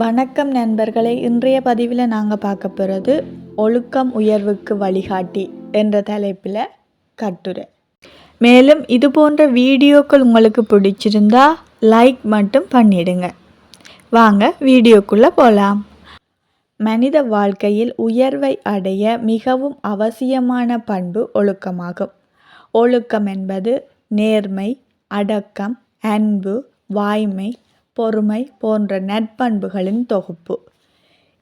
வணக்கம் நண்பர்களே இன்றைய பதிவில் நாங்கள் பார்க்க போகிறது ஒழுக்கம் உயர்வுக்கு வழிகாட்டி என்ற தலைப்பில் கட்டுரை. மேலும் இது போன்ற வீடியோக்கள் உங்களுக்கு பிடிச்சிருந்தா லைக் மட்டும் பண்ணிடுங்க. வாங்க வீடியோக்குள்ளே போகலாம் மனித வாழ்க்கையில் உயர்வை அடைய மிகவும் அவசியமான பண்பு ஒழுக்கமாகும். ஒழுக்கம் என்பது நேர்மை அடக்கம் அன்பு வாய்மை பொறுமை போன்ற நற்பண்புகளின் தொகுப்பு.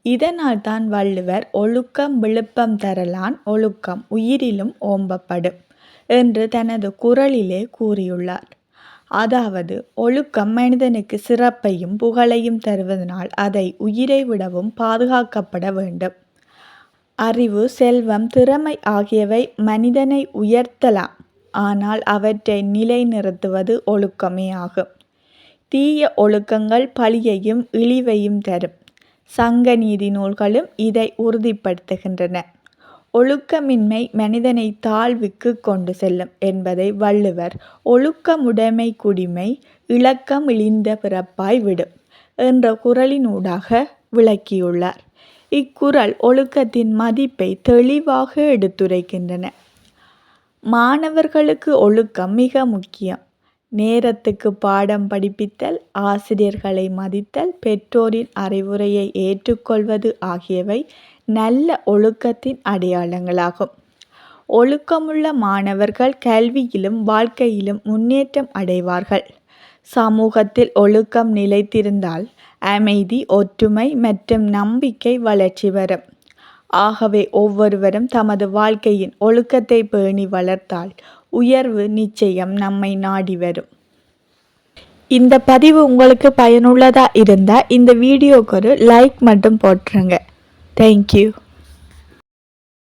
இதனால் தான் வள்ளுவர் ஒழுக்கம் விழுப்பம் தரலான் ஒழுக்கம் உயிரிலும் ஓம்பப்படும் என்று தனது குரலிலே கூறியுள்ளார். அதாவது ஒழுக்கம் மனிதனுக்கு சிறப்பையும் புகழையும் தருவதனால் அதை உயிரை விடவும் பாதுகாக்கப்பட வேண்டும். அறிவு செல்வம் திறமை ஆகியவை மனிதனை உயர்த்தலாம். ஆனால் அவற்றை நிலைநிறுத்துவது ஒழுக்கமே ஆகும். தீய ஒழுக்கங்கள் பழியையும் இழிவையும் தரும். சங்க நீதி நூல்களும் இதை உறுதிப்படுத்துகின்றன. ஒழுக்கமின்மை மனிதனை தாழ்வுக்கு கொண்டு செல்லும் என்பதை வள்ளுவர் ஒழுக்கமுடைமை குடிமை இலக்கம் இழிந்த பிறப்பாய் விடும் என்ற குரலினூடாக விளக்கியுள்ளார். இக்குறள் ஒழுக்கத்தின் மதிப்பை தெளிவாக எடுத்துரைக்கின்றன. மாணவர்களுக்கு ஒழுக்கம் மிக முக்கியம். நேரத்துக்கு பாடம் படிப்பித்தல் ஆசிரியர்களை மதித்தல் பெற்றோரின் அறிவுரையை ஏற்றுக்கொள்வது ஆகியவை நல்ல ஒழுக்கத்தின் அடையாளங்களாகும். ஒழுக்கமுள்ள மாணவர்கள் கல்வியிலும் வாழ்க்கையிலும் முன்னேற்றம் அடைவார்கள். சமூகத்தில் ஒழுக்கம் நிலைத்திருந்தால் அமைதி ஒற்றுமை மற்றும் நம்பிக்கை வளர்ச்சி வரும் ஆகவே ஒவ்வொருவரும் தமது வாழ்க்கையின் ஒழுக்கத்தை பேணி வளர்த்தால் உயர்வு நிச்சயம் நம்மை நாடி வரும். இந்த பதிவு உங்களுக்கு பயனுள்ளதாக இருந்தால் இந்த வீடியோக்கு ஒரு லைக் மட்டும் போட்டுருங்க. தேங்க்யூ